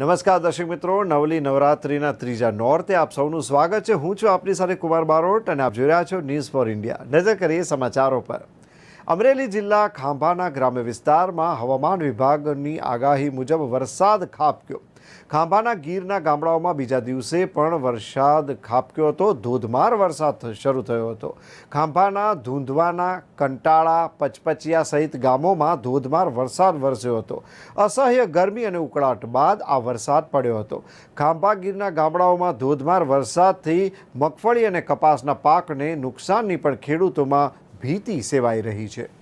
નમસ્કાર દર્શક મિત્રો, નવલી નવરાત્રિના ત્રીજા નોર્તે આપ સૌનું સ્વાગત છે. હું છું આપની સાથે કુમાર બારોટ અને આપ જોઈ રહ્યા છો ન્યૂઝ ફોર ઇન્ડિયા. નજર કરીએ સમાચારો પર. અમરેલી જિલ્લા ખાંભાના ગ્રામ્ય વિસ્તારમાં હવામાન વિભાગની આગાહી મુજબ વરસાદ ખાબક્યો. ખાંભાના ગીરના ગામડાઓમાં બીજા દિવસે પણ વરસાદ ખાબક્યો હતો. ધોધમાર વરસાદ શરૂ થયો હતો. ખાંભાના ધૂંધવાના કંટાળા, પચપચિયા સહિત ગામોમાં ધોધમાર વરસાદ વરસ્યો હતો. અસહ્ય ગરમી અને ઉકળાટ બાદ આ વરસાદ પડ્યો હતો. ખાંભા ગીરના ગામડાઓમાં ધોધમાર વરસાદથી મગફળી અને કપાસના પાકને નુકસાનની પણ ખેડૂતોમાં ભીતિ સેવાઈ રહી છે.